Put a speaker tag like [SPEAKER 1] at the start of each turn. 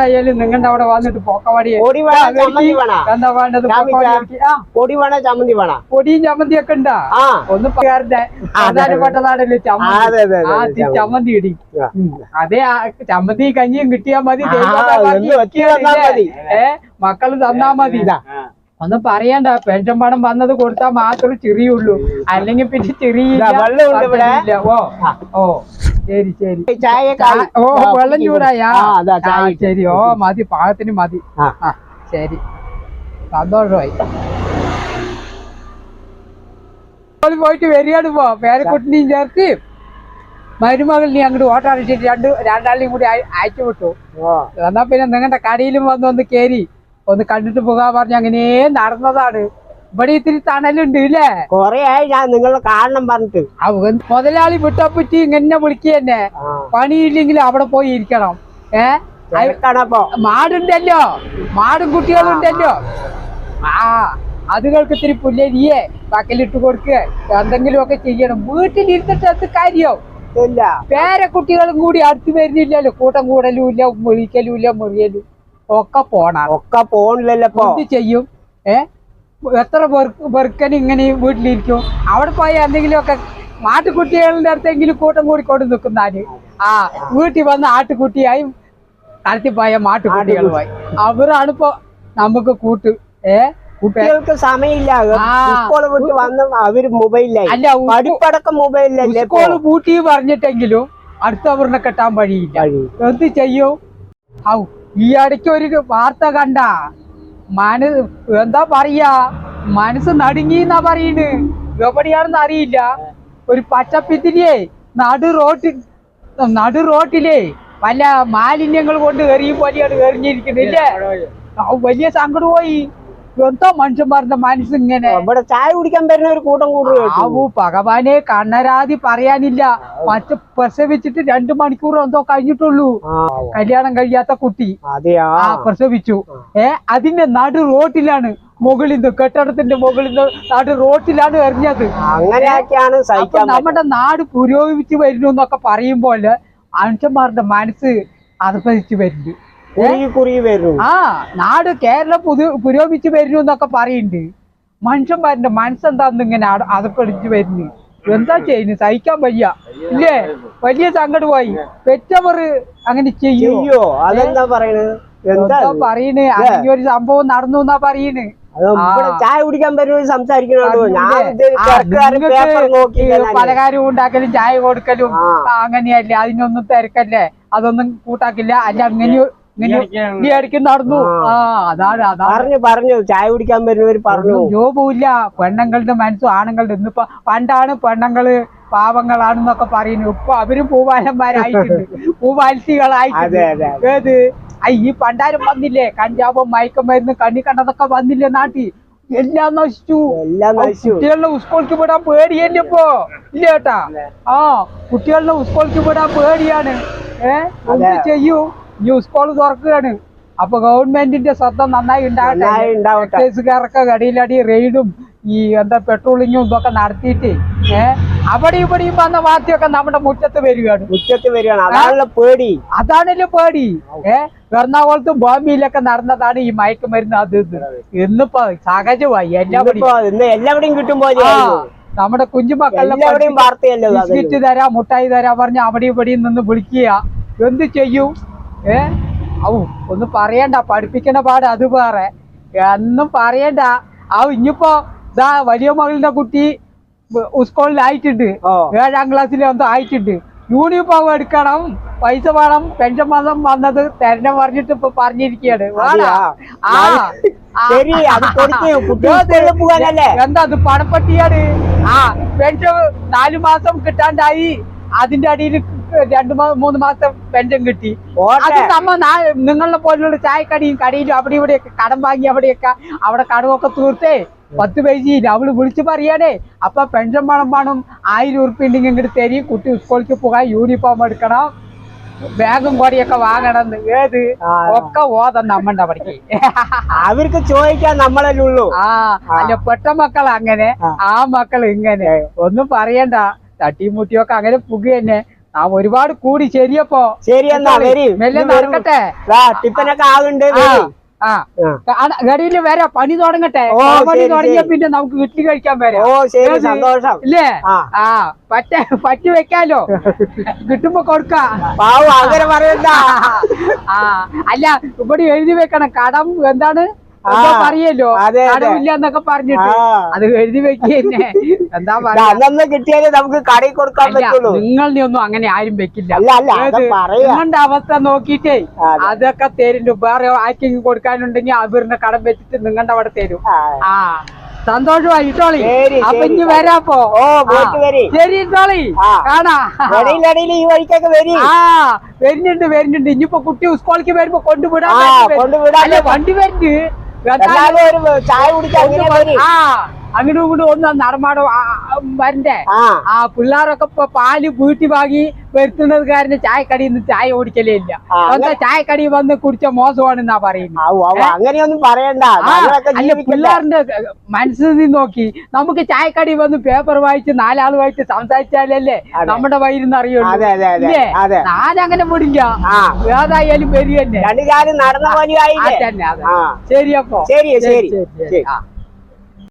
[SPEAKER 1] എന്തായാലും നിങ്ങളുടെ അവിടെ വന്നിട്ട് പോക്കവാടി എന്താ വേണ്ടത്
[SPEAKER 2] പൊടി വേണ? ചമ്മന്തി വേണ?
[SPEAKER 1] പൊടിയും ചമ്മന്തി ഒക്കെ ഉണ്ടാ ഒന്ന് പകാരുടെ പ്രധാനപ്പെട്ടതാണല്ലോ ചമ്മന്തി? ആ ചമ്മന്തി. ഇടി. അതേ ചമ്മന്തി കഞ്ഞിയും കിട്ടിയാ മതി. ഏ മക്കൾ തന്നാ മതി. ഒന്ന് പറയണ്ട പെൻഷൻ പണം വന്നത് കൊടുത്താൽ മാത്രമേ ചെറിയുള്ളൂ. അല്ലെങ്കിൽ പിന്നെ ചെറിയ. ഓ ഓ. ശരി ശരി.
[SPEAKER 2] ചായ
[SPEAKER 1] ഓ വെള്ളം ചൂടായാ. ശരി. ഓ മതി പാകത്തിന് മതി.
[SPEAKER 2] ആ.
[SPEAKER 1] ശരി. സന്തോഷമായി. പോയിട്ട് വരികയാണ് പോ പേരക്കുട്ടിനെയും ചേർത്ത് മരുമകളിനെയും അങ്ങോട്ട് ഓട്ടടിച്ചിട്ട് രണ്ട് രണ്ടാളിനെയും കൂടി അയ- അയച്ചു വിട്ടു. എന്നാ പിന്നെ നിങ്ങളുടെ കടയിലും വന്ന് ഒന്ന് കേറി. ഒന്ന് കണ്ടിട്ട് പോകാൻ പറഞ്ഞ് അങ്ങനെ നടന്നതാണ്. ഇവിടെ ഇത്തിരി തണലുണ്ട് ഇല്ലേ?
[SPEAKER 2] കൊറേ ആയി ഞാൻ നിങ്ങൾ കാണണം പറഞ്ഞിട്ട്.
[SPEAKER 1] മുതലാളി വിട്ടപ്പറ്റി ഇങ്ങനെ
[SPEAKER 2] വിളിക്കന്നെ
[SPEAKER 1] പണിയില്ലെങ്കിൽ അവിടെ പോയി ഇരിക്കണം. ഏ? മാടുണ്ടല്ലോ. മാടും കുട്ടികളുണ്ടല്ലോ. ആ. അതുകൾക്ക് ഇത്തിരി പുല്ലരിയെ. പക്കലിട്ട് കൊടുക്കുക എന്തെങ്കിലും ഒക്കെ ചെയ്യണം വീട്ടിലിരുന്നിട്ട് അത് കാര്യോ?
[SPEAKER 2] ഇല്ല.
[SPEAKER 1] പേരെ കുട്ടികളും കൂടി അടുത്ത് വരുന്നില്ലല്ലോ. കൂട്ടം കൂടലും ഇല്ല വിളിക്കലും ഇല്ല മുറിയലും. ഒക്കെ പോണം.
[SPEAKER 2] ഒക്കെ പോണില്ലല്ലോ
[SPEAKER 1] ചെയ്യും? ഏ? എത്ര പേർക്കന് ഇങ്ങനെ വീട്ടിലിരിക്കും? അവിടെ പോയ എന്തെങ്കിലുമൊക്കെ ആട്ടുകുട്ടികളുടെ അടുത്തെങ്കിലും കൂട്ടം കൂടി കൊണ്ട് നിൽക്കുന്നാൽ ആ വീട്ടിൽ വന്ന ആട്ടുകുട്ടിയായും നടത്തിപ്പോയ മാട്ടുകുട്ടികളുമായി അവരാണ് ഇപ്പൊ നമുക്ക് കൂട്ട് ഏ?
[SPEAKER 2] കുട്ടികൾക്ക് സമയമില്ല. വിട്ട് വന്ന് അവർ മൊബൈലിലായി.
[SPEAKER 1] അല്ല
[SPEAKER 2] പഠിപ്പടക്കം മൊബൈലിലല്ലേ ഇപ്പൊ?
[SPEAKER 1] സ്കൂൾ പൂട്ടി പറഞ്ഞിട്ടെങ്കിലും അടുത്തവറിനെ കെട്ടാൻ വഴിയില്ല.
[SPEAKER 2] വഴി.
[SPEAKER 1] എന്ത് ചെയ്യും? ഔ ഈ ഇടയ്ക്ക് ഒരു വാർത്ത കണ്ട. മന എന്താ പറയാ? മനസ്സ് നടുങ്ങി എന്നാ പറയണ്. എവിടെയാണെന്ന് അറിയില്ല. ഒരു പച്ചപ്പിത്തിരിയെ നടു റോട്ടിൽ നടു റോട്ടിലെ വല്ല മാലിന്യങ്ങൾ കൊണ്ട് എറിയും പോലെയാണ് എറിഞ്ഞിരിക്കുന്നില്ലേ വലിയ വലിയ സങ്കടമായി എന്താ മനുഷ്യന്മാരുടെ മനസ്സിങ്ങനെ
[SPEAKER 2] ഇവിടെ ചായ കുടിക്കാൻ വരുന്ന ഒരു കൂട്ടം കൂടുതൽ
[SPEAKER 1] ആവു ഭഗവാനെ കണ്ണരാതി പറയാനില്ല. മറ്റു പ്രസവിച്ചിട്ട് രണ്ടു മണിക്കൂർ എന്തോ കഴിഞ്ഞിട്ടുള്ളൂ. കല്യാണം കഴിയാത്ത കുട്ടി.
[SPEAKER 2] അതെയാ?
[SPEAKER 1] ആ പ്രസവിച്ചു. ഏ അതിന്റെ നടു റോട്ടിലാണ് മുകളിൽ നിന്ന് കെട്ടിടത്തിന്റെ മുകളിൽ നിന്ന് നാട് റോട്ടിലാണ് എറിഞ്ഞത്.
[SPEAKER 2] അങ്ങനെയൊക്കെയാണ്
[SPEAKER 1] നമ്മുടെ നാട് പുരോഗമിച്ചു വരുന്നു എന്നൊക്കെ പറയുമ്പോൾ മനുഷ്യന്മാരുടെ മനസ്സ് അധപ്പതിച്ചു വരുന്നു
[SPEAKER 2] കുറുകി കുറുകി വരുന്നു.
[SPEAKER 1] ആ നാട് കേരളം പുതു പുരോഗമിച്ചു വരുന്നു എന്നൊക്കെ പറയുന്നുണ്ട്. മനുഷ്യന്മാരുടെ മനസ്സെന്താന്ന് ഇങ്ങനെ അതപ്പടിച്ചു വരുന്നു. എന്താ ചെയ്യുന്നു സഹിക്കാൻ വയ്യ. ഇല്ലേ? വലിയ സങ്കടം പോയി പെറ്റവർ അങ്ങനെ ചെയ്യോ?
[SPEAKER 2] അതെന്താ പറയണത് എന്താ
[SPEAKER 1] പറയുന്നത് പറയണ് അങ്ങനെ ഒരു സംഭവം നടന്നു എന്നാ പറയണ്.
[SPEAKER 2] ചായ കുടിക്കാൻ പറ്റുമോ സംസാരിക്കണോ? ഞാൻ
[SPEAKER 1] ഈ ഉണ്ടാക്കലും ചായ കൊടുക്കലും അങ്ങനെയല്ലേ? അതിനൊന്നും തിരക്കല്ലേ? അതൊന്നും കൂട്ടാക്കില്ല. അല്ല ഇങ്ങനെ ഇങ്ങനെ നടന്നു. ആ. അതാണ് അതാണ്.
[SPEAKER 2] പറഞ്ഞു പറഞ്ഞു. ചായ കുടിക്കാൻ വരുന്നവര് പറഞ്ഞു.
[SPEAKER 1] ജോബില്ല പെണ്ണുങ്ങളുടെ മനസ്സും ആണുങ്ങളുടെ. ഇന്നിപ്പോ പണ്ടാണ് പെണ്ണുങ്ങൾ പാവങ്ങളാണെന്നൊക്കെ പറയുന്നു ഇപ്പൊ അവരും പൂവാലന്മാരായിട്ടുണ്ട്. പൂവാൽസികളായിട്ടുണ്ട്. ഏത്? ഈ പണ്ടാരം വന്നില്ലേ? കഞ്ചാവും മയക്കുമരുന്ന് കണ്ണി കണ്ടതൊക്കെ വന്നില്ലേ നാട്ടിൽ? എല്ലാം നശിച്ചു. കുട്ടികളുടെ സ്കൂൾക്ക് വിടാൻ പേടിയല്ലേ ഇപ്പൊ? ഇല്ല കേട്ടാ ആ കുട്ടികളുടെ സ്കൂൾക്ക് വിടാൻ പേടിയാണ്. ഏ? ചെയ്യൂ? ഈ സ്കൂൾ തുറക്കുകയാണ്. അപ്പൊ ഗവൺമെന്റിന്റെ ശ്രദ്ധ നന്നായി ഉണ്ടാകട്ടെ. എക്സൈസുകാരൊക്കെ കടിയിലടി റെയ്ഡും ഈ എന്താ പെട്രോളിങ്ങും ഇതൊക്കെ നടത്തിയിട്ട് ഏഹ് അവിടെ ഇവിടെയും വന്ന വാർത്തയൊക്കെ നമ്മുടെ മുറ്റത്ത് വരികയാണ്.
[SPEAKER 2] മുറ്റത്ത് വരികയാണ്. അതാണല്ലോ പേടി.
[SPEAKER 1] അതാണല്ലോ പേടി. ഏഹ് എറണാകുളത്തും ബോംബെയിലൊക്കെ നടന്നതാണ് ഈ മയക്കുമരുന്ന് അത് ഇന്നിപ്പോ സഹജമായി. എല്ലാവരും
[SPEAKER 2] കിട്ടുമ്പോ
[SPEAKER 1] നമ്മുടെ
[SPEAKER 2] കുഞ്ഞുമക്കളിലെ.
[SPEAKER 1] ബിസ്ക്കറ്റ് തരാം മുട്ടായി തരാ പറഞ്ഞ് അവിടെ ഇവിടെയും നിന്ന് വിളിക്കുക. എന്ത് ചെയ്യും? ഏ? ഔ ഒന്ന് പറയണ്ട പഠിപ്പിക്കണ പാട് അത് വേറെ. ഒന്നും പറയണ്ട. ആ ഇനിയിപ്പോ ഇതാ വലിയ മകളുടെ കുട്ടി സ്കൂളിലായിട്ടുണ്ട് ഏഴാം ക്ലാസ്സിൽ എന്തോ ആയിട്ടുണ്ട്. യൂണിഫോം എടുക്കണം പൈസ വേണം പെൻഷൻ മാസം വന്നത് തരണം പറഞ്ഞിട്ട് ഇപ്പൊ പറഞ്ഞിരിക്കുകയാണ് എന്താ അത് പണപ്പെട്ടിയാണ്? ആ പെൻഷൻ നാലു മാസം കിട്ടാണ്ടായി. അതിന്റെ അടിയിൽ രണ്ടു മൂന്ന് മാസം പെൻഷൻ കിട്ടി. അത് നമ്മ നിങ്ങളെ പോലുള്ള ചായക്കടിയും കടയിലും അവിടെ ഇവിടെയൊക്കെ കടം വാങ്ങി അവിടെയൊക്കെ അവിടെ കടമൊക്കെ തീർത്തേ. പത്ത് പൈസയില്ല അവൾ വിളിച്ചു പറയാനേ അപ്പൊ പെൻഷൻ പണം വേണം. ആയിരം ഉറുപ്പ്യ ഉണ്ടെങ്കിൽ ഇങ്ങോട്ട് തരും. കുട്ടി സ്കൂളിലേക്ക് പോകാൻ യൂണിഫോം എടുക്കണം. ബാഗും കൊടിയൊക്കെ വാങ്ങണം. ഏത്. ഒക്കെ ഓതം നമ്മണ്ട പഠിക്ക്
[SPEAKER 2] അവർക്ക് ചോദിക്കാൻ നമ്മളല്ലേ ഉള്ളൂ.
[SPEAKER 1] ആ. അല്ല പെട്ട മക്കൾ അങ്ങനെ
[SPEAKER 2] ആ.
[SPEAKER 1] ആ മക്കൾ ഇങ്ങനെ. ഒന്നും പറയണ്ട. തട്ടിയും മുട്ടിയൊക്കെ അങ്ങനെ പുക തന്നെ ആ ഒരുപാട് കൂടി ശരിയപ്പോ
[SPEAKER 2] ശരി എന്നാ വരി.
[SPEAKER 1] മെല്ലെ. നടക്കട്ടെ.
[SPEAKER 2] ടിപ്പനൊക്കെ ആകുന്നുണ്ട് വരി.
[SPEAKER 1] പണി തുടങ്ങട്ടെ. പണി തുടങ്ങിയ പിന്നെ നമുക്ക് വീട്ടിൽ കഴിക്കാൻ വരാം.
[SPEAKER 2] ഓ ശരി സന്തോഷം.
[SPEAKER 1] ഇല്ലേ?
[SPEAKER 2] ആ.
[SPEAKER 1] പറ്റ പറ്റി വെക്കാലോ. കിട്ടുമ്പോ കൊടുക്ക.
[SPEAKER 2] അങ്ങനെ പറയണ്ട
[SPEAKER 1] ആ അല്ല ഇവിടെ എഴുതി വെക്കണം. കടം എന്താണ്? പറയല്ലോ. കടമില്ല എന്നൊക്കെ പറഞ്ഞിട്ട്. അത് എഴുതി വെക്കന്നെ എന്താ പറയാ?
[SPEAKER 2] അന്നന്ന് കിട്ടിയാലേ നമുക്ക് കടയിൽ കൊടുക്കാൻ പറ്റുള്ളൂ.
[SPEAKER 1] നിങ്ങളുടെ ഒന്നും അങ്ങനെ ആരും വെക്കില്ല. നിങ്ങളുടെ അവസ്ഥ നോക്കിയിട്ടേ
[SPEAKER 2] അതെ.
[SPEAKER 1] അതൊക്കെ തരും. വേറെ ആർക്കെങ്കിലും കൊടുക്കാനുണ്ടെങ്കിൽ അവരുടെ കടം വെച്ചിട്ട് നിങ്ങളുടെ അവിടെ തരും.
[SPEAKER 2] ആ.
[SPEAKER 1] സന്തോഷമായി ഇട്ടോളി. അപ്പൊ. ഇനി വരാപ്പോ. ശരി ഇട്ടോളി. കാണാ.
[SPEAKER 2] ഈ വഴിക്കൊക്കെ വരി.
[SPEAKER 1] ആ വരുന്നുണ്ട് വരുന്നുണ്ട്. ഇനിയിപ്പോ കുട്ടി സ്കൂളിലേക്ക് വരുമ്പോ കൊണ്ടുവിടാൻ
[SPEAKER 2] ആ,
[SPEAKER 1] വേണ്ടി വരുന്നുണ്ട്
[SPEAKER 2] ഒരു ചായ കുടിക്കാൻ അങ്ങനെ വരി.
[SPEAKER 1] ആ. അങ്ങോട്ടും ഇങ്ങോട്ടും ഒന്ന് നടമാടോ വരണ്ടേ?
[SPEAKER 2] ആ.
[SPEAKER 1] പിള്ളേരൊക്കെ ഇപ്പൊ പാൽ വീട്ടി വാങ്ങി വരുത്തുന്നത് കാരണം ചായക്കടിയിൽ നിന്ന് ചായ ഓടിക്കലേ ഇല്ല. എന്താ ചായക്കടി വന്ന് കുടിച്ച മോശമാണെന്നാ പറയുന്നത്?
[SPEAKER 2] അങ്ങനെയൊന്നും പറയണ്ട.
[SPEAKER 1] അല്ല പിള്ളേറിന്റെ മനസ്സിൽ നോക്കി. നമുക്ക് ചായക്കടി വന്ന് പേപ്പർ വായിച്ച് നാലാളുമായിട്ട് സംസാരിച്ചാലല്ലേ നമ്മുടെ വയറിന്ന് അറിയുള്ളൂ ഞാനങ്ങനെ വിടില്ല. ഏതായാലും വരിക തന്നെ ശരി അപ്പോ.
[SPEAKER 2] ശരി ശരി ശരി.